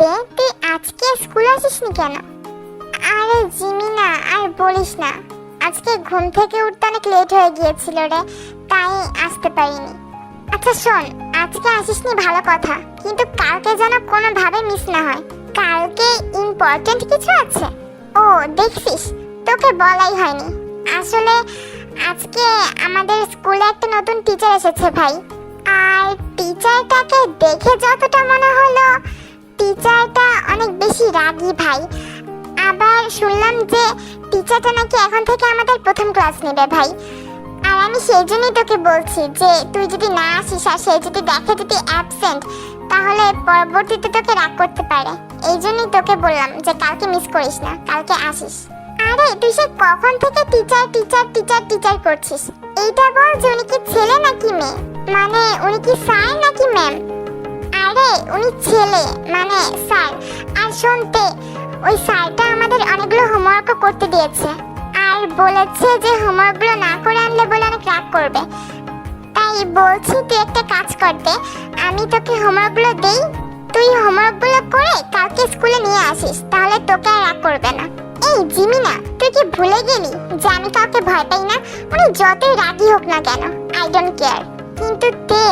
তে তুই আজকে স্কুল আসিসনি কেন? আরে জিমি না, আর বলিস না। আজকে ঘুম থেকে উঠতে অনেক লেট হয়ে গিয়েছিল রে, তাই আসতে পারিনি। আচ্ছা শোন, আজকে আসিসনি ভালো কথা, কিন্তু কালকে যেন কোনোভাবে মিস না হয়। কালকে ইম্পর্টেন্ট কিছু আছে? ও, দেখছিস, তোকে বলাই হয়নি। আসলে আজকে আমাদের স্কুলে একটা নতুন টিচার এসেছে ভাই। আর টিচারটাকে দেখে যতটা মনে হলো টিচারটা অনেক বেশি রাগী ভাই। আবার শুনলাম যে টিচারটা নাকি এখন থেকে আমাদের প্রথম ক্লাস নেবে ভাই। আর আমি সেই জন্যই তোকে বলছি যে তুই যদি না আসিস আর সে যদি দেখে যদি অ্যাবসেন্ট তাহলে পরবর্তীতে তোকে রাগ করতে পারে। এই জন্যই তোকে বললাম যে কালকে মিস করিস না, কালকে আসিস। আরে তুই সে কখন থেকে টিচার টিচার টিচার টিচার করছিস? এইটা বল যে উনি কি ছেলে নাকি মেয়ে? মানে উনি কি স্যার নাকি ম্যাম আরে, উনি ছেলে মানে স্যার। আর শুনতে, ওই স্যারটা আমাদের অনেকগুলো হোমওয়ার্কও করতে দিয়েছে। আর বলেছে যে হোমওয়ার্কগুলো না করে আনলে বলে অনেক রাগ করবে। তাই বলছি, তুই একটা কাজ করতে আমি তোকে হোমওয়ার্কগুলো দেই, তুই হোমওয়ার্কগুলো করে কালকে স্কুলে নিয়ে আসিস, তাহলে তোকে আর রাগ করবে না। এই জিমিনা তুই কি ভুলে গেলি যে আমি কাউকে ভয় পাই না? উনি যতই রাগী হোক না কেন আই ডোন্ট কেয়ার কিন্তু তে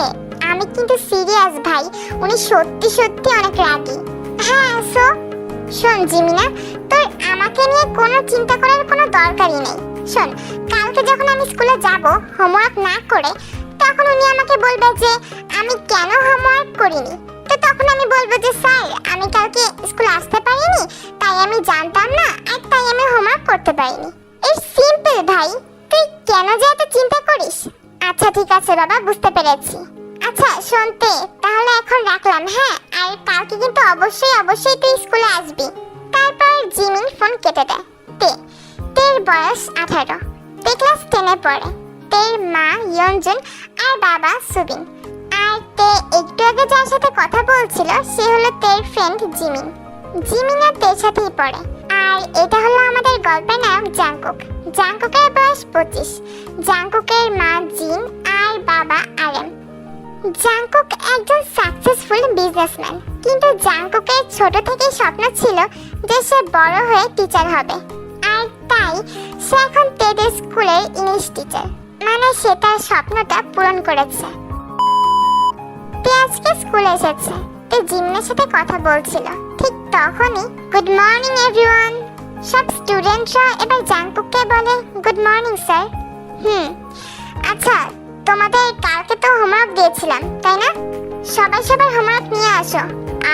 আমি কিন্তু সিরিয়াস ভাই। উনি সত্যি সত্যি অনেক রাগী। হ্যাঁ সো, শোন জিমিনা, তোর আমাকে নিয়ে কোনো চিন্তা করার কোনো দরকারই নেই। শোন, কালকে যখন আমি স্কুলে যাব হোমওয়ার্ক না করে, তখন উনি আমাকে বলবে যে, আমি কেন হোমওয়ার্ক করিনি? তো তখন আমি বলব যে, স্যার, আমি কালকে স্কুলে আসতে পারিনি, তাই আমি জানতাম না, আর তাই আমি হোমওয়ার্ক করতে পারিনি। এই সিম্পল ভাই, তুই কেন যে এত চিন্তা করিস? আচ্ছা ঠিক আছে বাবা, বুঝতে পেরেছি। আচ্ছা শুনতে, তাহলে এখন রাখলাম হ্যাঁ? আর কালকে কিন্তু অবশ্যই অবশ্যই তুই স্কুলে আসবি। তারপর জিমিন ফোন কেটে দেয়। তে, তের বয়স আঠারো। তে ক্লাস টেনে পড়ে তের মা ইয়ঞ্জন আর বাবা সুবিন। আর তে একটু আগে যার সাথে কথা বলছিল, সে হলো তের ফ্রেন্ড জিমিন। জিমিন আর তের সাথেই পড়ে। আর এটা হলো আমাদের গল্পের নায়ক জাংকুক। জাংকুকের বয়স পঁচিশ। জাংকুকের মা জিন আর বাবা আরেম জাংকুক একজন সাকসেসফুল বিজনেসম্যান কিন্তু জাংকুকের ছোট থেকেই স্বপ্ন ছিল যে সে বড় হয়ে টিচার হবে। আর তাই সে এখন তেদের স্কুলের ইংলিশ টিচার মানে সে তার স্বপ্নটা পূরণ করেছে। তে আজকে স্কুলে এসেছে। তে জিমিনের সাথে কথা বলছিল। ঠিক তখনই গুড মর্নিং এভরিওয়ান সব স্টুডেন্টরা এবার জাংকুককে বলে গুড মর্নিং স্যার হুম। আচ্ছা তোমাদের কালকে তো হোমওয়ার্ক দিয়েছিলাম, তাই না? সবাই সবার হোমওয়ার্ক নিয়ে আসো,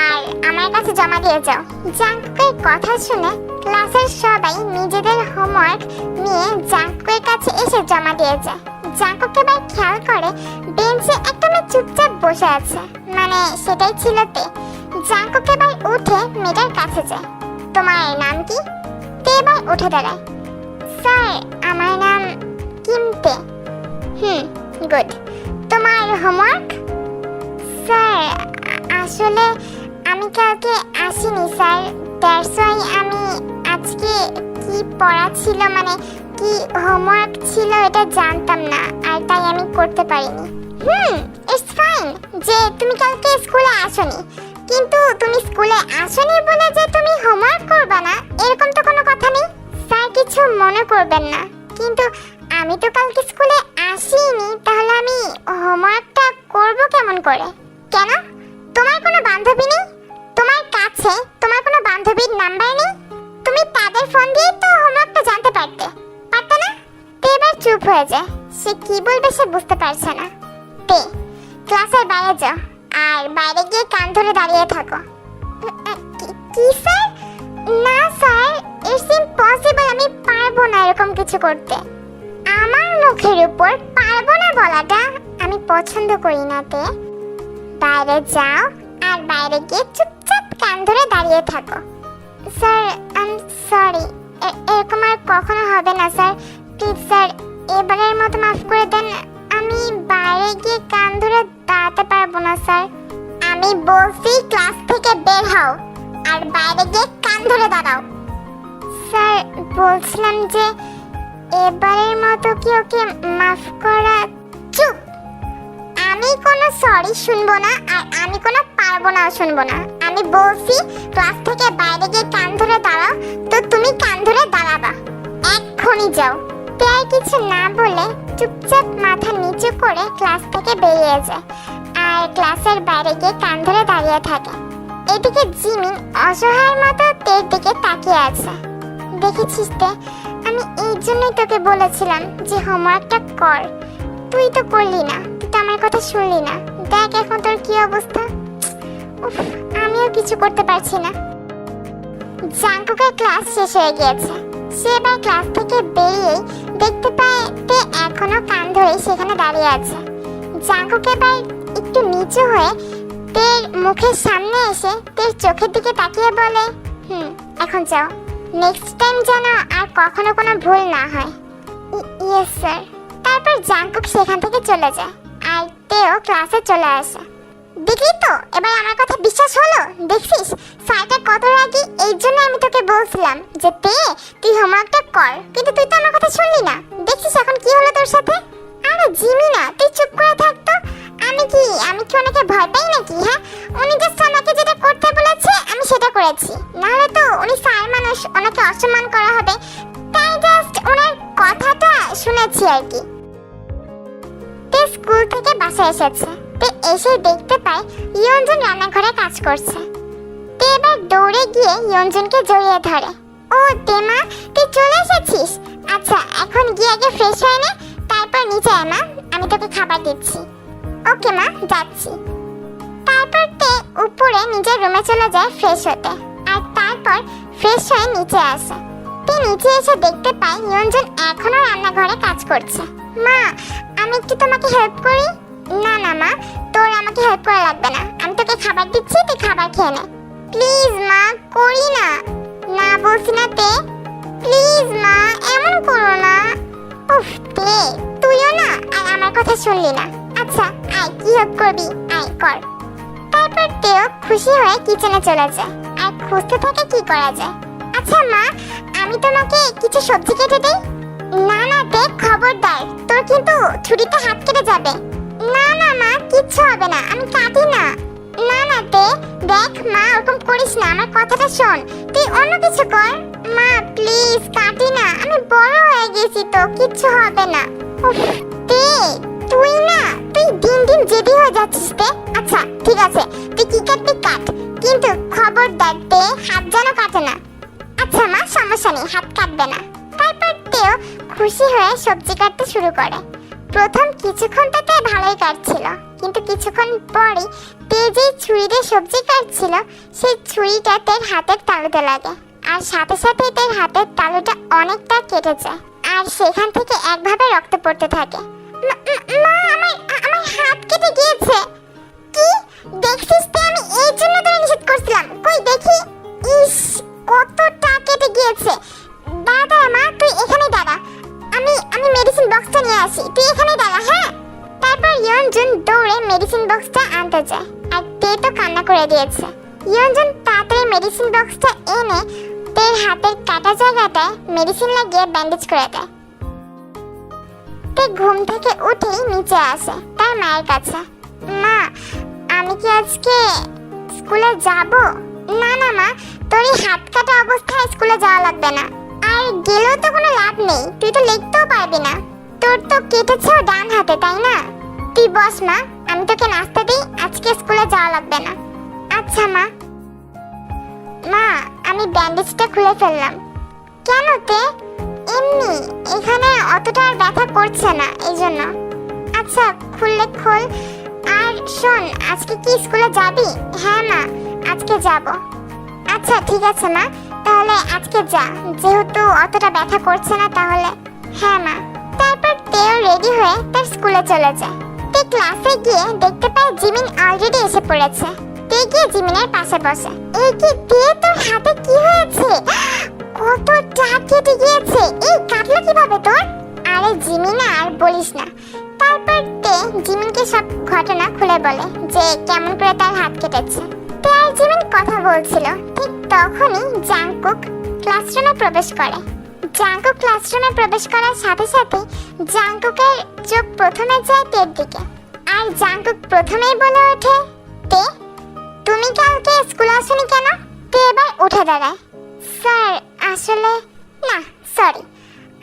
আর আমার কাছে জমা দিয়ে যাও। জাংকুকের কথা শুনে ক্লাসের সবাই নিজেদের হোমওয়ার্ক নিয়ে জাংকুকের কাছে এসে জমা দিয়ে যায়। জাংকুক এবার খেয়াল করে, বেঞ্চে একটা মেয়ে চুপচাপ বসে আছে। মানে সেটাই ছিল তে। জাংকুক এবার উঠে মেয়েটার কাছে যায়। তোমার নাম কি? তে এবার উঠে দাঁড়ায়। স্যার, আমার নাম কিমতে। হুম গুড তোমার হোমওয়ার্ক স্যার, আসলে আমি কালকে আসিনি, স্যার। দ্যাটস ওয়াই আমি আজকে কি পড়া ছিল মানে কি হোমওয়ার্ক ছিল এটা জানতাম না, আর তাই আমি করতে পারিনি। হুম ইটস ফাইন যে তুমি কালকে স্কুলে আসোনি। কিন্তু তুমি স্কুলে আসোনি বলে যে তুমি হোমওয়ার্ক করবে না, এরকম তো কোনো কথা নেই। স্যার, কিছু মনে করবেন না। কিন্তু আমি তো কালকে স্কুলে আসিনি, তাহলে আমি হোমওয়ার্কটা করব কেমন করে? কেন? তোমার কোনো বান্ধবী নেই? তোমার কাছে তোমার কোনো বান্ধবীর নাম্বার নেই? তুমি তাদের ফোন দিয়ে তো হোমওয়ার্কটা জানতে পারতে পারতে না? তে এবার চুপ হয়ে যায়, সে কি বলবে সে বুঝতে পারছে না। তে, ক্লাসের বাইরে যাও, আর বাইরে গিয়ে কান ধরে দাঁড়িয়ে থাকো। কি- স্যার না স্যার ইটস ইম্পসিবল আমি পারব না এরকম কিছু করতে। মুখের উপর পারব না বলাটা আমি পছন্দ করি না তে। বাইরে যাও আর বাইরে গিয়ে চুপচাপ কান ধরে দাঁড়িয়ে থাকো। স্যার আই সরি এরকম আর কখনো হবে না স্যার। প্লিজ স্যার, এবারের মতো মাফ করে দেন, আমি বাইরে গিয়ে কান ধরে দাঁড়াতে পারব না স্যার। আমি বলছি ক্লাস থেকে বের হও আর বাইরে গিয়ে কান ধরে দাঁড়াও। স্যার, বলছিলাম যে এবারের মতো কি ওকে মাফ করা চুপ? আমি কোনো সরি শুনব না আর আমি কোনো পারব না শুনব না। আমি বলছি, ক্লাস থেকে বাইরে গিয়ে কান ধরে দাঁড়াও। তো তুমি কান ধরে দাঁড়াবা। এক্ষুনি যাও। তে আর কিছু না বলে চুপচাপ মাথা নিচু করে ক্লাস থেকে বেরিয়ে যায় আর ক্লাসের বাইরে গিয়ে কান ধরে দাঁড়িয়ে থাকে। এদিকে জিমিন অসহায়ের মতো তের দিকে তাকিয়ে আছে। দেখেছিস তে? আমি এই জন্যই তোকে বলেছিলাম যে হোমওয়ার্কটা কর। তুই তো করলি না তুই তো আমার কথা শুনলি না। দেখ এখন তোর কি অবস্থা। উফ, আমিও কিছু করতে পারছি না। জাঙ্কুকের ক্লাস শেষ হয়ে গিয়েছে। সে এবার ক্লাস থেকে বেরিয়েই দেখতে পায় তে এখনও কান ধরে সেখানে দাঁড়িয়ে আছে। জাঙ্কুক এবার একটু নিচু হয়ে তের মুখের সামনে এসে তের চোখের দিকে তাকিয়ে বলে হুম এখন যাও। নেক্সট টাইম যেন আর কখনো কোনো ভুল না হয়। ইয়েস স্যার তারপর জাঙ্কুক সেখান থেকে চলে যায়। আর তেও ক্লাসে চলে আসে। দেখলি তো, এবার আমার কথা বিশ্বাস হলো? দেখছিস? স্যারটা কত রাগি এই জন্য আমি তোকে বলছিলাম যে তে, তুই হোমওয়ার্কটা কর, কিন্তু তুই তো আমার কথা শুনলি না। দেখছিস এখন কি হলো তোর সাথে? আরে জিমি না তুই চুপ করে থাক তো। আমি কি? আমি কি ওনাকে ভয় পাই নাকি হ্যাঁ? উনি জাস্ট আমাকে যেটা করতে বলেছে, আমি সেটা করেছি। নাহলে তো উনি স্যার মানুষ, ওনাকে অসম্মান করা হবে। তাই জাস্ট ওনার কথাটা শুনেছি আর কি। তে স্কুল থেকে বাসায় এসেছে। তে এসে দেখতে পায় ইয়ঞ্জন রান্নাঘরে কাজ করছে। তে এবার দৌড়ে গিয়ে ইয়ঞ্জনকে জড়িয়ে ধরে। ও তেমা তুই চলে এসেছিস? আচ্ছা এখন গিয়ে আগে ফ্রেশ হয়ে নে, তারপর নিচে আয় মা, আমি তোকে খাবার দিচ্ছি। ওকে মা, যাচ্ছি। তারপর তে উপরে নিজের রুমে চলে যায় ফ্রেশ হতে। আর তারপর ফ্রেশ হয়ে নিচে আসে। তে নিচে এসে দেখতে পায় ইয়ঞ্জন এখনও রান্নাঘরে কাজ করছে। মা, আমি একটু তোমাকে হেল্প করি? না না মা, তোর আমাকে হেল্প করা লাগবে না। আমি তোকে খাবার দিচ্ছি, তুই খাবার খেয়ে নে। প্লিজ মা, করি না। না বলছি না তে। প্লিজ মা, এমন করো না। উফ তে, তুইও না, আর আমার কথা শুনলি না। আচ্ছা। আয় কি করবি? আয়, কর। তারপর তেও খুশি হয়ে কিচেনে চলে যায়। আর খুঁজতে থাকে কি করা যায়? আচ্ছা মা, আমি তোমাকে কিছু সবজি কেটে দেই? না না, দেখ, খবরদার। তোর কিন্তু ছুরিতে হাত কেটে যাবে। না না, মা, কিচ্ছু হবে না। আমি কাটি না। না না তে দেখ, মা, ওরকম করিস না। আমার কথাটা শোন। তুই অন্য কিছু কর। মা, প্লিজ কাটি না। আমি বড় হয়ে গেছি তো, কিচ্ছু হবে না। তে তুই না তুই দিন দিন জেদি হয়ে যাচ্ছিস তে আচ্ছা ঠিক আছে। তুই কি কাটবি কাট। কিন্তু খবরদার তে হাত যেন কাটে না। আচ্ছা মা, সমস্যা নেই, হাত কাটবে না। তারপর তেও খুশি হয়ে সবজি কাটতে শুরু করে। প্রথম কিছুক্ষণ তো ভালোই কাটছিল। কিন্তু কিছুক্ষণ পরই তে যে ছুরি দিয়ে সবজি কাটছিল, সেই ছুরিটা তের হাতের তালুতে লাগে। আর সাথে সাথেই তের হাতের তালুটা অনেকটা কেটে যায় আর সেখান থেকে একভাবে রক্ত পড়তে থাকে। আমার আমার হাত কেটে গিয়েছে দেখছিস আমি জন্য কতটা কেটে গিয়েছে তুই এখানে দাঁড়া। আমি আমি মেডিসিন তুই এখানে দাঁড়া হ্যাঁ? তারপর দৌড়ে মেডিসিন আনতে আর তে কান্না করে দিয়েছে। তাড়াতাড়ি মেডিসিন এনে তের হাতের কাটা মেডিসিন লাগিয়ে ব্যান্ডেজ করে দেয়। তে ঘুম থেকে উঠেই নিচে আসে, তার মায়ের কাছে। মা, আমি কি আজকে স্কুলে যাব? না না, মা, তোর এই হাত কাটা অবস্থায় স্কুলে যাওয়া লাগবে না। আর গেলেও তো কোনো লাভ নেই, তুই তো লিখতেও পারবি না। তোর তো কেটেছেও ডান হাতে, তাই না? তুই বস, মা, আমি তোকে নাস্তা দিই, আজকে স্কুলে যাওয়া লাগবে না। আচ্ছা মা। মা, আমি ব্যান্ডেজটা খুলে ফেললাম। কেন তে? এমনি, এখানে অতটা আর ব্যথা করছে না, এই জন্য। আচ্ছা খুললে খোল। আর শোন, আজকে কি স্কুলে যাবি? হ্যাঁ মা, আজকে যাব। আচ্ছা ঠিক আছে মা, তাহলে আজকে যা। যেহেতু অতটা ব্যথা করছে না, তাহলে। হ্যাঁ মা। তারপর তেও রেডি হয়ে তার স্কুলে চলে যায়। তে ক্লাসে গিয়ে দেখতে পায় জিমিন অলরেডি এসে পড়েছে। তে গিয়ে জিমিনের পাশে বসে। এই কি, তে তোর হাতে কি হয়েছে? কত কতটা কেটে গিয়েছে। এই কাটলো কীভাবে তোর? আরে জিমি না, আর বলিস না। তারপর তে জিমিনকে সব ঘটনা খুলে বলে যে কেমন করে তার হাত কেটেছে। তে আর জিমিন কথা বলছিল, ঠিক তখনই জাংকুক ক্লাসরুমে প্রবেশ করে। জাংকুক ক্লাসরুমে প্রবেশ করার সাথে সাথে জাংকুকের চোখ প্রথমে যায় তের দিকে। আর জাংকুক প্রথমেই বলে ওঠে, তে, তুমি কালকে স্কুলে আসনি কেন? তে এবার উঠে দাঁড়ায়। স্যার, আসলে না, সরি।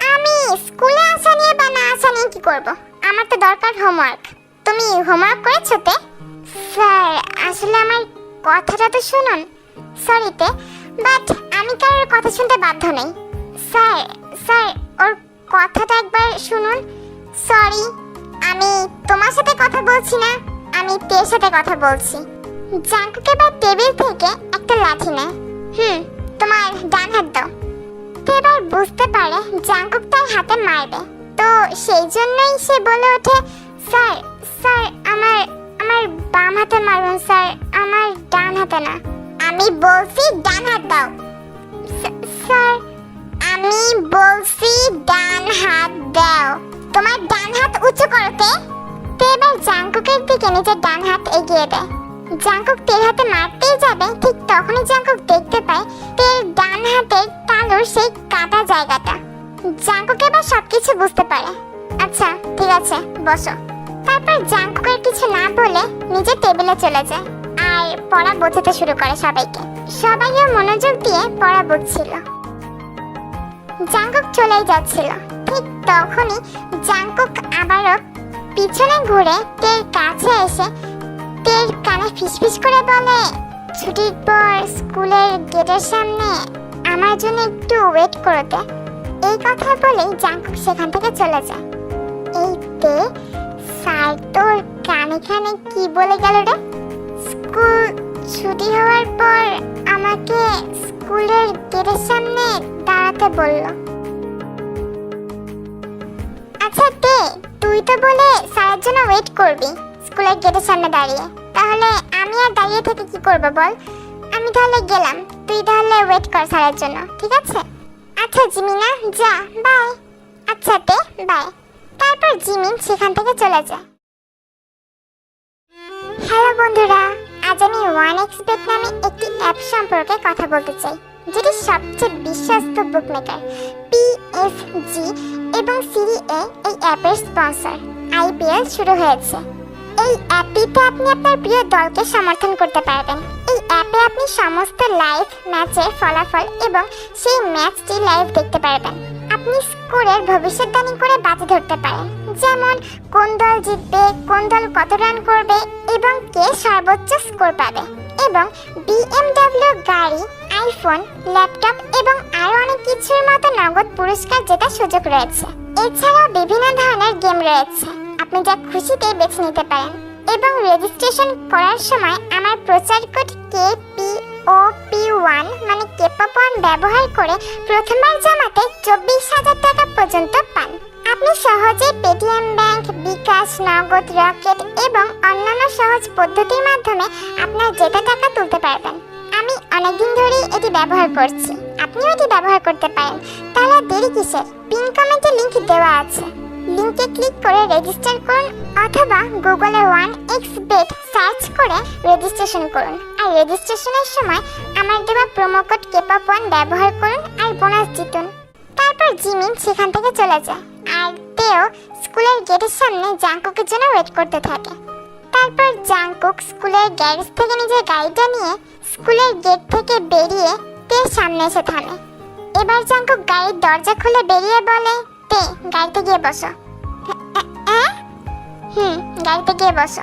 আমি স্কুলে আসা নিয়ে বা না আসা নিয়ে কি করব? আমার তো দরকার হোমওয়ার্ক তুমি হোমওয়ার্ক করেছ তে? স্যার, আসলে আমার কথাটা তো শুনুন। সরিতে বাট আমি কারোর কথা শুনতে বাধ্য নেই। স্যার স্যার, ওর কথাটা একবার শুনুন। সরি আমি তোমার সাথে কথা বলছি না, আমি তের সাথে কথা বলছি। জাঙ্কুক বা টেবিল থেকে একটা লাঠি নেয় হুম, তোমার ডান হাত দাও। তে এবার বুঝতে পারে জাঙ্কুক তার হাতে মারবে। তো সেই জন্যই সে বলে ওঠে, স্যার স্যার, আমার আমার বাম হাতে মারুন, স্যার, আমার ডান হাতে না। আমি বলছি ডান হাত দাও। স্যার, আমি বলছি ডান হাত দাও। তোমার ডান হাত উঁচু করতে তে। এবার জাঙ্কুকের দিকে নিজের ডান হাত এগিয়ে দেয়। জাঙ্কুক তের হাতে মারতেই যাবে, ঠিক তখনই জাঙ্কুক দেখতে পায় তের ডান হাতের তালুর সেই কাটা জায়গাটা। জাঙ্কুক এবার সবকিছু বুঝতে পারে। আচ্ছা ঠিক আছে, বসো। তারপর জাঙ্কুকের কিছু না বলে নিজে টেবিলে চলে যায়। আর পড়া বোঝাতে শুরু করে সবাইকে। সবাইও মনোযোগ দিয়ে পড়া বুঝছিল। জাঙ্কুক চলেই যাচ্ছিল। ঠিক তখনই জাঙ্কুক আবারও পিছনে ঘুরে তের কাছে এসে তের কানে ফিসফিস করে বলে, ছুটির পর স্কুলের গেটের সামনে আমার জন্য একটু ওয়েট করতে এই কথা বলেই জাঙ্কুক সেখান থেকে চলে যায়। এই তে স্যার তোর কানে কানে কি বলে গেল রে? স্কুল ছুটি হওয়ার পর আমাকে স্কুলের গেটের সামনে দাঁড়াতে বলল। আচ্ছা তে, তুই তো বলে স্যারের জন্য ওয়েট করবি স্কুলের গেটের সামনে দাঁড়িয়ে। তাহলে আমি আর দাঁড়িয়ে থেকে কি করব বল? আমি তাহলে গেলাম। তুই তাহলে ওয়েট কর স্যারের জন্য, ঠিক আছে? আচ্ছা জিমিনা, যা বাই আচ্ছা তে বাই তারপর জিমিন সেখান থেকে চলে যায়। হ্যালো বন্ধুরা, আজ আমি ওয়ান এক্সপেট নামে একটি অ্যাপ সম্পর্কে কথা বলতে চাই, যেটি সবচেয়ে বিশ্বস্ত বুকমেকার পিএসজি এবং সিরি এ এই অ্যাপের স্পন্সর আইপিএল শুরু হয়েছে। এই অ্যাপটিতে আপনি আপনার প্রিয় দলকে সমর্থন করতে পারবেন। অ্যাপে আপনি সমস্ত লাইভ ম্যাচের ফলাফল এবং সেই ম্যাচটি লাইভ দেখতে পারবেন, আপনি স্কোরের ভবিষ্যৎবাণী করে বাজি ধরতে পারেন। যেমন, কোন দল জিতবে, কোন দল কত রান করবে এবং কে সর্বোচ্চ স্কোর পাবে। এবং বিএমডব্লিউ গাড়ি আইফোন ল্যাপটপ এবং আরও অনেক কিছুর মতো নগদ পুরস্কার জেতার সুযোগ রয়েছে। এছাড়াও বিভিন্ন ধরনের গেম রয়েছে। আপনি যা খুশিতে বেছে নিতে পারেন। এবং রেজিস্ট্রেশন করার সময় আমার প্রচার code K P O P one মানে কেপপ ওয়ান ব্যবহার করে প্রথমবার জমাতে চব্বিশ হাজার টাকা পর্যন্ত পান। আপনি সহজে পেটিএম ব্যাংক বিকাশ, নগদ, রকেট এবং অন্যান্য সহজ পদ্ধতির মাধ্যমে আপনার যেটা টাকা তুলতে পারবেন। আমি অনেকদিন ধরেই এটি ব্যবহার করছি। আপনিও এটি ব্যবহার করতে পারেন। তাহলে দেরি কিসের? পিন কমেন্টে লিংক দেওয়া আছে। লিংকে ক্লিক করে রেজিস্টার করুন অথবা গুগলে ওয়ান এক্স বেট সার্চ করে রেজিস্ট্রেশন করুন। আর রেজিস্ট্রেশনের সময় আমার দেওয়া প্রোমো কোড কেপপ ওয়ান ব্যবহার করুন আর বোনাস জিতুন। তারপর জিমিন সেখান থেকে চলে যায়। আর তেও স্কুলের গেটের সামনে জাঙ্কুকের জন্য ওয়েট করতে থাকে। তারপর জাঙ্কুক স্কুলের গ্যারেজ থেকে নিজের গাড়িটা নিয়ে স্কুলের গেট থেকে বেরিয়ে তের সামনে এসে থামে। এবার জাঙ্কুক গাড়ির দরজা খুলে বেরিয়ে বলে তে, গাড়িতে গিয়ে বসো। "আ- আ- হুম, গাড়িতে গিয়ে বসো।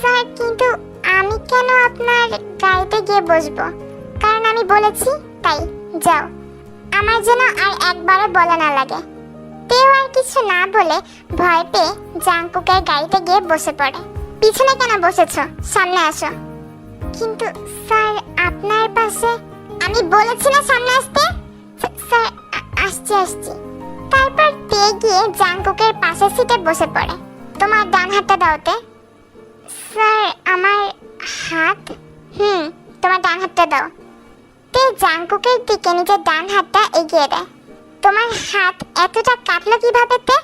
স্যার, কিন্তু আমি কেন আপনার গাড়িতে গিয়ে বসবো? কারণ আমি বলেছি, তাই, যাও। আমার যেন আর একবারও বলা না লাগে। তেও আর কিছু না বলে ভয় পেয়ে জাঙ্কুকের গাড়িতে গিয়ে বসে পড়ে। পিছনে কেন বসেছো? সামনে আসো। কিন্তু, স্যার, আপনার পাশে আমি বলেছি না সামনে আসতে? স্যার আসছি আসছি। তারপর তে গিয়ে জাঙ্কুকের পাশের সিটে বসে পড়ে। তোমার ডান হাতটা দাওতে স্যার, আমার হাত? হুম, তোমার ডান হাতটা দাও। তে জাঙ্কুকের দিকে নিজের ডান হাতটা এগিয়ে দেয়। তোমার হাত এতটা কাটলো কীভাবে তে?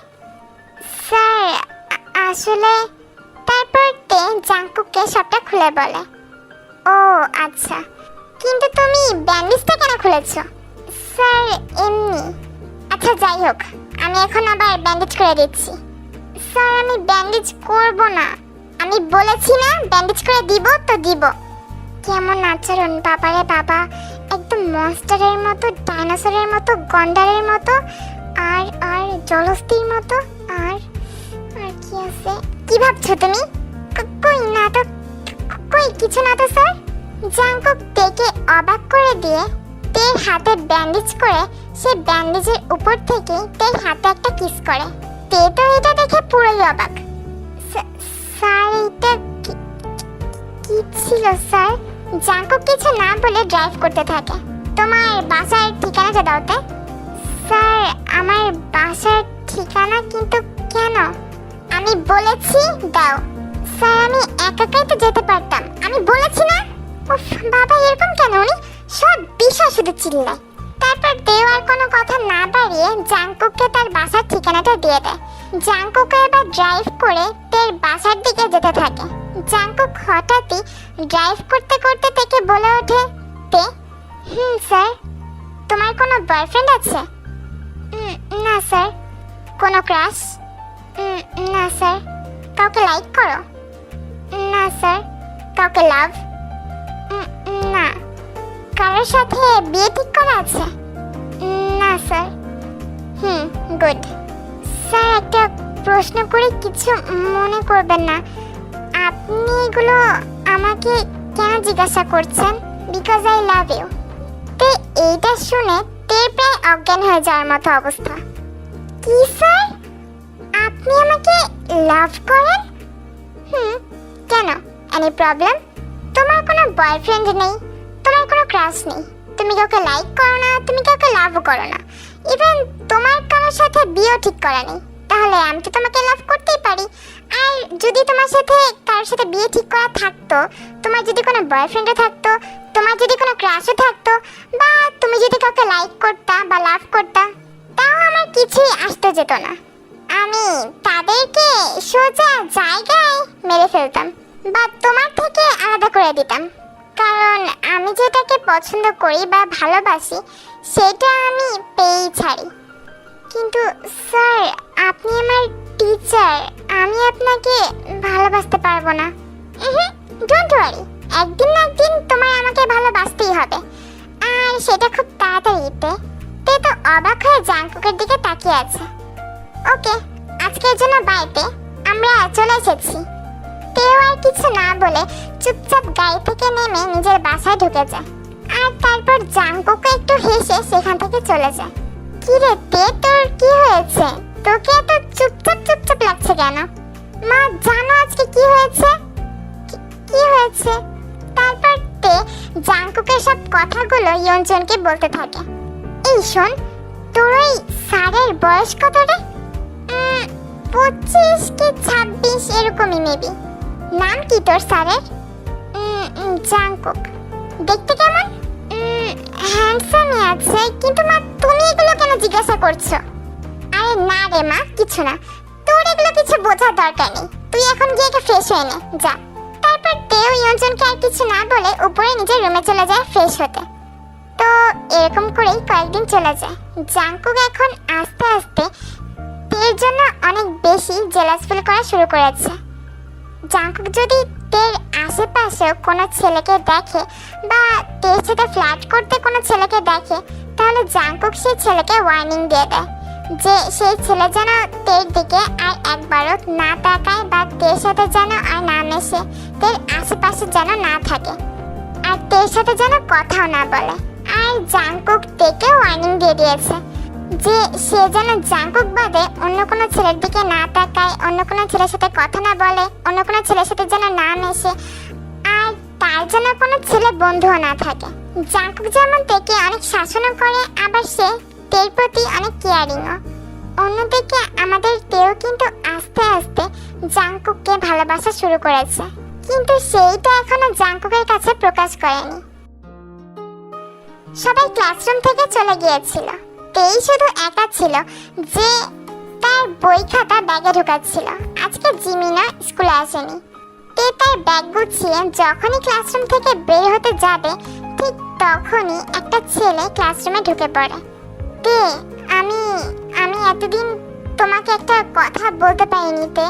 স্যার, আসলে তারপর তে জাঙ্কুককে সবটা খুলে বলে। ও আচ্ছা। কিন্তু তুমি ব্যান্ডেজটা কেন খুলেছ? স্যার, এমনি। আচ্ছা যাই হোক, আমি এখন আবার ব্যান্ডেজ করে দিচ্ছি। স্যার, আমি ব্যান্ডেজ করব না। আমি বলেছি না ব্যান্ডেজ করে দিব তো দিব। কেমন আচরণ বাবারে বাবা। একদম মনস্টারের মতো ডাইনোসরের মতো, গন্ডারের মতো, আর আর জলস্থির মতো, আর আর কি আছে? কি ভাবছ তুমি? কই না তো কই, কিছু না তো, স্যার? জাঙ্কক তেকে অবাক করে দিয়ে তের হাতে ব্যান্ডেজ করে, সে ব্যান্ডেজের উপর থেকে তের হাতে একটা কিস করে। তে তো এটা দেখে পুরোই অবাক। স্যার, এটা কি ছিল, স্যার? জাঙ্কক কিছু না বলে ড্রাইভ করতে থাকে। তোমার বাসার ঠিকানাটা দাও তো। স্যার, আমার বাসার ঠিকানা কিন্তু কেন? আমি বলেছি দাও। স্যার, আমি একাকাই তো যেতে পারতাম। আমি বলেছি না? বাবা, এরকম কেন? উনি শুধু চিল্লায় তারপর দেও আর কোনো কথা না বাড়িয়ে জাংকুককে তার বাসার ঠিকানাটা দিয়ে দেয়। জাংকুক এবার ড্রাইভ করে তের বাসার দিকে যেতে থাকে। জাংকুক হঠাৎই ড্রাইভ করতে করতে থেকে বলে ওঠে, তে, হুম, স্যার। তোমার কোনো বয়ফ্রেন্ড আছে? না, স্যার। কোনো ক্রাশ না, স্যার। কাউকে লাইক করো? না, স্যার। কাউকে লাভ না। কারোর সাথে বিয়ে ঠিক করা আছে? না, স্যার। হুম, গুড। স্যার, একটা প্রশ্ন করে কিছু মনে করবেন না। আপনি এগুলো আমাকে কেন জিজ্ঞাসা করছেন? বিকজ আই লাভ ইউ তে, এইটা শুনে তে প্রায় অজ্ঞান হয়ে যাওয়ার মতো অবস্থা। কি, স্যার? আপনি আমাকে লাভ করেন? হুম, কেন? এনি প্রবলেম তোমার কোনো বয়ফ্রেন্ড নেই? তোমার কোনো ক্রাশ নেই। তুমি কাউকে লাইক করো না, তুমি কাউকে লাভও করো না। ইভেন তোমার কারোর সাথে বিয়েও ঠিক করা নেই। তাহলে আমি তো তোমাকে লাভ করতেই পারি। আর যদি তোমার সাথে কারোর সাথে বিয়ে ঠিক করা থাকতো, তোমার যদি কোনো বয়ফ্রেন্ডও থাকতো, তোমার যদি কোনো ক্রাশও থাকতো, বা তুমি যদি কাউকে লাইক করতা বা লাভ করতা, তাও আমার কিছুই আসতে যেত না। আমি তাদেরকে সোজা জায়গায় মেরে ফেলতাম, বা তোমার থেকে আলাদা করে দিতাম। কারণ আমি যেটাকে পছন্দ করি বা ভালোবাসি, সেটা আমি পেয়েই ছাড়ি। কিন্তু স্যার, আপনি আমার টিচার, আমি আপনাকে ভালোবাসতে পারব না। ডোন্ট ওয়ারি একদিন না একদিন তোমার আমাকে ভালোবাসতেই হবে। আর সেটা খুব তাড়াতাড়িতে তে। তো অবাক হয়ে জাংকুকের দিকে তাকিয়ে আছে। ওকে, আজকের জন্য বাইতে আমরা চলে এসেছি। তেও আর কিছু না বলে চুপচাপ গাড়ি থেকে নেমে নিজের বাসায় ঢুকে যায়। আর তারপর জাংকুকে একটু হেসে সেখান থেকে চলে যায়। কি রে তে, তোর কি হয়েছে? তোকে এত চুপচাপ চুপচাপ লাগছে কেন? মা, জানো আজকে কি হয়েছে? কি- হয়েছে? তারপর তে জাংকুকের সব কথাগুলো ইয়ঞ্জনকে বলতে থাকে। এই শোন, তোর ওই স্যারের বয়স কত রে? পঁচিশ কি ছাব্বিশ, এরকমই মেবি নাম কি তোর স্যারের? জাংকুক। দেখতে কেমন? হ্যান্ডসামই আছে কিন্তু মা তুমি এগুলো কেন জিজ্ঞাসা করছ? আরে না রে মা কিছু না। তোর এগুলো কিছু বোঝার দরকার নেই। তুই এখন গিয়ে একটা ফ্রেশ হয়ে নে যা। তারপর দেও ইয়ঞ্জনকে আর কিছু না বলে উপরে নিজের রুমে চলে যায় ফ্রেশ হতে। তো এরকম করেই কয়েকদিন চলে যায়। জাংকুক এখন আস্তে আস্তে তের জন্য অনেক বেশি জেলাস ফিল করা শুরু করেছে। জাংকুক যদি তের আশেপাশেও কোনো ছেলেকে দেখে বা তের সাথে ফ্ল্যাট করতে কোনো ছেলেকে দেখে, তাহলে জাংকুক সেই ছেলেকে ওয়ার্নিং দিয়ে দেয় যে সেই ছেলে যেন তের দিকে আর একবারও না তাকায় বা তের সাথে যেন আর না মেশে তের আশেপাশে যেন না থাকে আর তের সাথে যেন কথাও না বলে। আর জাংকুক তেকে ওয়ার্নিং দিয়ে দিয়েছে। যে সে যেন জাংকুক বাদে অন্য কোনো ছেলের দিকে না তাকায়, অন্য কোনো ছেলের সাথে কথা না বলে, অন্য কোনো ছেলের সাথে যেন না মেশে, আর তার যেন কোনো ছেলে বন্ধুও না থাকে। জাংকুক যেমন তেকে অনেক শাসনও করে, আবার সে তের প্রতি অনেক কেয়ারিংও অন্যদিকে আমাদের তেও কিন্তু আস্তে আস্তে জাংকুককে ভালোবাসা শুরু করেছে। কিন্তু সেইটা এখনও জাংকুকের কাছে প্রকাশ করেনি। সবাই ক্লাসরুম থেকে চলে গিয়েছিল। তেই শুধু একা ছিল যে তার বই খাতা ব্যাগে ঢুকাচ্ছিল। আজকে জিমিনা স্কুলে আসেনি। তে তার ব্যাগ গুছিয়ে যখনই ক্লাসরুম থেকে বের হতে যাবে, ঠিক তখনই একটা ছেলে ক্লাসরুমে ঢুকে পড়ে। তে, আমি আমি এতদিন তোমাকে একটা কথা বলতে পারিনি Tae.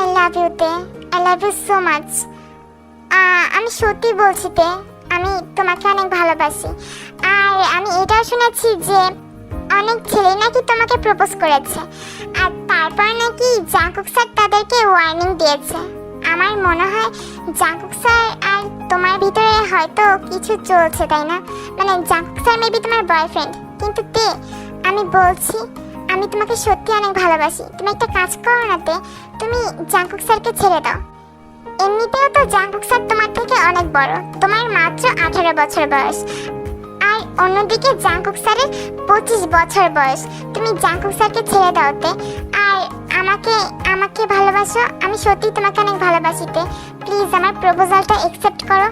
I love you Tae. I love you so much আমি সত্যি বলছি তে, আমি তোমাকে অনেক ভালোবাসি। আর আমি এটাও শুনেছি যে অনেক ছেলে নাকি তোমাকে প্রপোজ করেছে। আর তারপর নাকি জাঙ্কুক স্যার তাদেরকে ওয়ার্নিং দিয়েছে। আমার মনে হয় জাঙ্কুক স্যার আর তোমার ভিতরে হয়তো কিছু চলছে, তাই না? মানে জাঙ্কুক স্যার মেবি তোমার বয়ফ্রেন্ড কিন্তু তে, আমি বলছি, আমি তোমাকে সত্যি অনেক ভালোবাসি। তুমি একটা কাজ করো না তে, তুমি জাঙ্কুক স্যারকে ছেড়ে দাও। এমনিতেও তো জাঙ্কুক স্যার তোমার থেকে অনেক বড়। তোমার মাত্র আঠারো বছর বয়স। অন্যদিকে জাঙ্কুক স্যারের পঁচিশ বছর বয়স। তুমি জাঙ্কুক স্যারকে ছেড়ে দাওতে আর আমাকে আমাকে ভালোবাসো। আমি সত্যি তোমাকে অনেক ভালোবাসিতে প্লিজ আমার প্রপোজালটা অ্যাকসেপ্ট করো।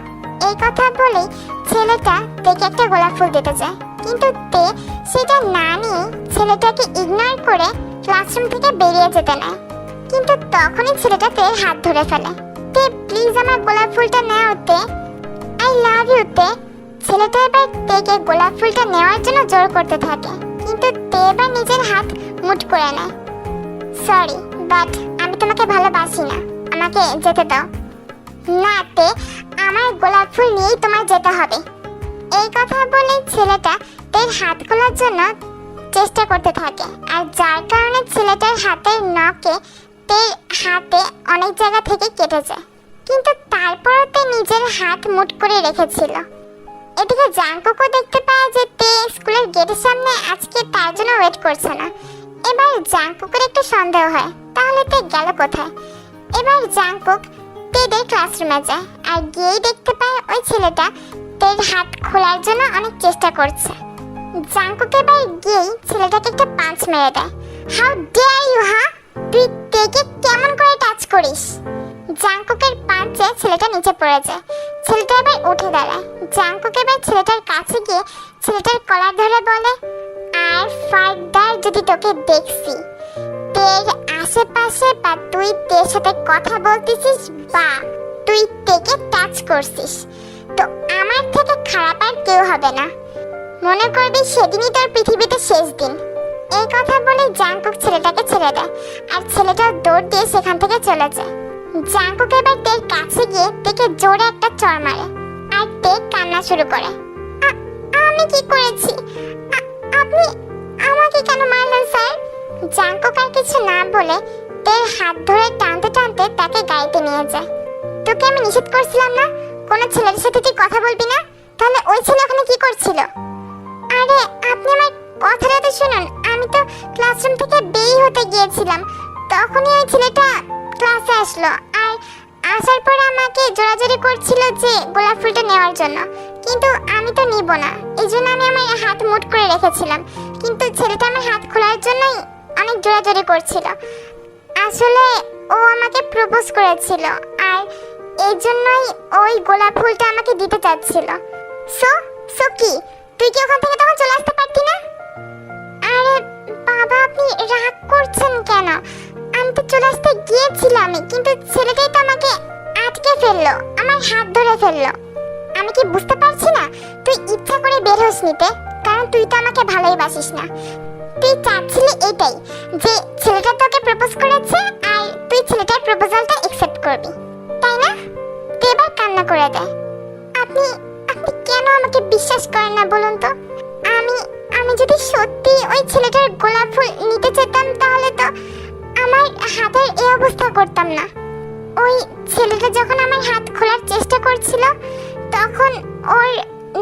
এই কথা বলেই ছেলেটা তেকে একটা গোলাপ ফুল দিতে যায়। কিন্তু তে সেটা না নিয়ে ছেলেটাকে ইগনোর করে ক্লাসরুম থেকে বেরিয়ে যেতে নেয়। কিন্তু তখনই ছেলেটা তের হাত ধরে ফেলে। তে, প্লিজ আমার গোলাপ ফুলটা নাও তে। আই লাভ ইউ তে। ছেলেটা এবার তেকে গোলাপ ফুলটা নেওয়ার জন্য জোর করতে থাকে, কিন্তু তে এবার নিজের হাত মুট করে নেয়। সরি, বাট আমি তোমাকে ভালোবাসি না, আমাকে যেতে দাও। না, তে, আমার গোলাপ ফুল নিয়েই তোমার যেতে হবে। এই কথা বলে ছেলেটা তের হাত খোলার জন্য চেষ্টা করতে থাকে, আর যার কারণে ছেলেটার হাতের নখে তের হাতে অনেক জায়গা থেকে কেটে যায়, কিন্তু তারপরও তে নিজের হাত মুট করে রেখেছিল। এদিকে জাঙ্কুকও দেখতে পায় যে তে স্কুলের গেটের সামনে আজকে তার জন্য ওয়েট করছে না। এবার জাঙ্কুকের একটু সন্দেহ হয়, তাহলে তে গেল কোথায়? এবার জাঙ্কুক তেদের ক্লাসরুমে যায় আর গিয়েই দেখতে পায় ওই ছেলেটা তের হাত খোলার জন্য অনেক চেষ্টা করছে। জাঙ্কুক এবার গিয়েই ছেলেটাকে একটা পাঁচ মেরে দেয়। হাউ ডেয়ার ইউ হা তুই তেকে কেমন করে টাচ করিস? জাঙ্কুকের পাঁচে ছেলেটা নিচে পড়ে যায় ছেলেটা এবার উঠে দাঁড়ায়। জাঙ্কুক এবার ছেলেটার কাছে গিয়ে ছেলেটার কলার ধরে বলে, আর ফার্দার যদি তোকে দেখছি, তের আশেপাশে বা তুই তের সাথে কথা বলতেছিস বা তুই তেকে টাচ করছিস, তো আমার থেকে খারাপ আর কেউ হবে না। মনে করবি সেদিনই তোর পৃথিবীতে শেষ দিন। এই কথা বলে জাঙ্কুক ছেলেটাকে ছেড়ে দেয়, আর ছেলেটাও দৌড় দিয়ে সেখান থেকে চলে যায়। জাঙ্কুক এবার তের কাছে গিয়ে তেকে জোরে একটা চড় মারে আর তে কান্না শুরু করে। আমি কি করেছি? আপনি আমাকে কেন মারলেন, স্যার? জাঙ্কুক আর কিছু না বলে তের হাত ধরে টানতে টানতে তাকে গাড়িতে নিয়ে যায়। তোকে আমি নিষেধ করছিলাম না? কোনো ছেলের সাথে তুই কথা বলবি না? তাহলে ওই ছেলে ওখানে কি করছিল? আরে, আপনি আমার কথাটা তো শুনুন। আমি তো ক্লাসরুম থেকে বেই হতে গিয়েছিলাম। তখনই ওই ছেলেটা ক্লাসে আসলো। আর আসার পর আমাকে জোরাজোরি করছিল যে গোলাপ ফুলটা নেওয়ার জন্য। কিন্তু আমি তো নিব না। এই জন্য আমি আমার হাত মুট করে রেখেছিলাম। কিন্তু ছেলেটা আমার হাত খোলার জন্যই অনেক জোরাজোরি করছিল। আসলে ও আমাকে প্রপোজ করেছিল। আর এই জন্যই ওই গোলাপ ফুলটা আমাকে দিতে চাচ্ছিল। সো সো কি? তুই কি ওখান আমি চলে আসতে গিয়েছিলামই কিন্তু ছেলেটাই তো আমাকে আটকে ফেলল, আমার হাত ধরে ফেলল। আমি কি বুঝতে পারছি না? তুই ইচ্ছা করে বের হোস নিতে, কারণ তুই তো আমাকে ভালোই বাসিস না। তুই চাচ্ছিলি এটাই, যে ছেলেটা তোকে প্রপোজ করেছে আর তুই ছেলেটার প্রপোজালটা অ্যাকসেপ্ট করবি, তাই না? তুই কান্না করে দেয় আপনি আপনি কেন আমাকে বিশ্বাস করেন না বলুন তো? আমি আমি যদি সত্যি ওই ছেলেটার গোলাপ ফুল নিতে যেতাম তাহলে তো আমার হাতের এই অবস্থা করতাম না। ওই ছেলেটা যখন আমার হাত খোলার চেষ্টা করছিল, তখন ওর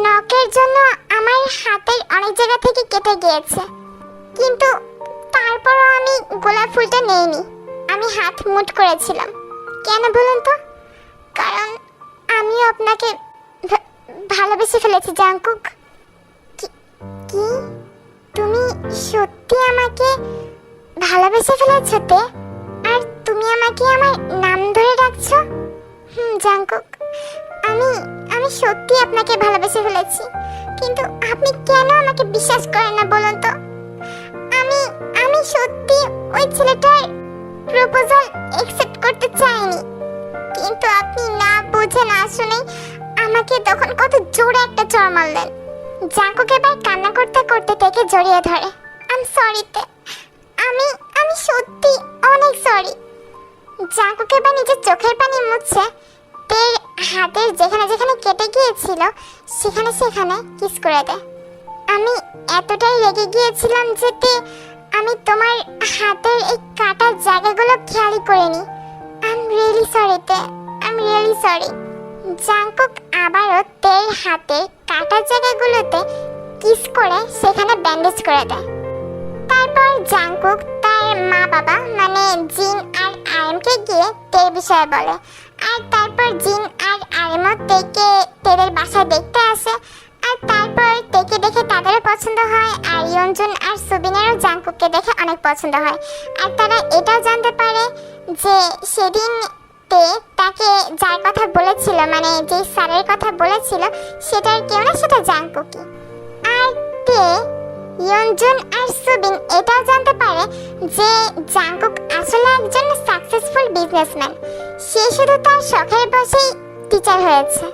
নখের জন্য আমার হাতের অনেক জায়গা থেকে কেটে গিয়েছে। কিন্তু তারপরও আমি গোলাপ ফুলটা নেইনি। আমি হাত মুট করেছিলাম। কেন বলুন তো? কারণ আমিও আপনাকে ভালোবেসে ফেলেছি জাঙ্কুক কি? তুমি সত্যি আমাকে ভালোবেসে ফেলেছো তে? আর তুমি আমাকে আমার নাম ধরে ডাকছো? হুম জাঙ্কুক আমি আমি সত্যি আপনাকে ভালোবেসে ফেলেছি। কিন্তু আপনি কেন আমাকে বিশ্বাস করেন না বলুন তো? আমি আমি সত্যি ওই ছেলেটার প্রপোজাল অ্যাকসেপ্ট করতে চাইনি। কিন্তু আপনি না বুঝে না শুনে আমাকে তখন কত জোরে একটা চড় মারলেন। জাঙ্কুক এবার কান্না করতে করতে থেকে জড়িয়ে ধরে। আম সরিতে আমি আমি সত্যি অনেক সরি জাঙ্কুক এবার নিজের চোখের পানি মুছছে তের হাতের যেখানে যেখানে কেটে গিয়েছিল, সেখানে সেখানে কিস করে দেয় আমি এতটাই রেগে গিয়েছিলাম যে তে, আমি তোমার হাতের এই কাটার জায়গাগুলো খেয়ালই করিনি। I am really sorry Tae I am really sorry Jungkook আবারও তের হাতের কাটার জায়গাগুলোতে কিস করে সেখানে ব্যান্ডেজ করে দেয়। তারপর জাংকুক তার মা বাবা মানে জিন আর আয়মকে গিয়ে তের বিষয়ে বলে। আর তারপর জিন আর আয়মও তেকে তেদের বাসায় দেখতে আসে। আর তারপর তেকে দেখে তাদেরও পছন্দ হয়, আর ইয়ঞ্জুন আর সুবিনেরও জাংকুককে দেখে অনেক পছন্দ হয়। আর তারা এটাও জানতে পারে যে সেদিন তে তাকে যার কথা বলেছিল মানে যে স্যারের কথা বলেছিল, সেটার কেউ না সেটা জাংকুকি আর তে ইয়নজুন আর সুবিন এটাও জানতে পারে যে জাংকুক আসলে একজন সাকসেসফুল বিজনেসম্যান সে শুধু তার শখের বসেই টিচার হয়েছে।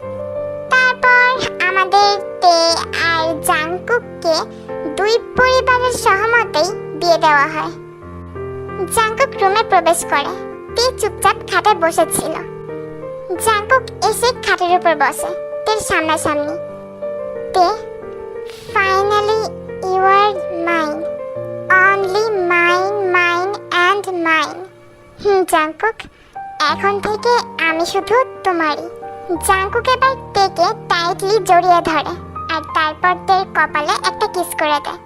তারপর আমাদের তে আর জাংকুককে দুই পরিবারের সহমতেই বিয়ে দেওয়া হয়। জাংকুক রুমে প্রবেশ করে। তে চুপচাপ খাটে বসেছিল। জাংকুক এসে খাটের উপর বসে, তের সামনাসামনি। Tae finally R mine only mine mine and mine hmm, Jungkook, এখন থেকে আমি শুধু তোমারই। জাংকুক এবার টেকে টাইটলি জড়িয়ে ধরে, আর তারপর তের কপালে একটা কিস করে দেয়।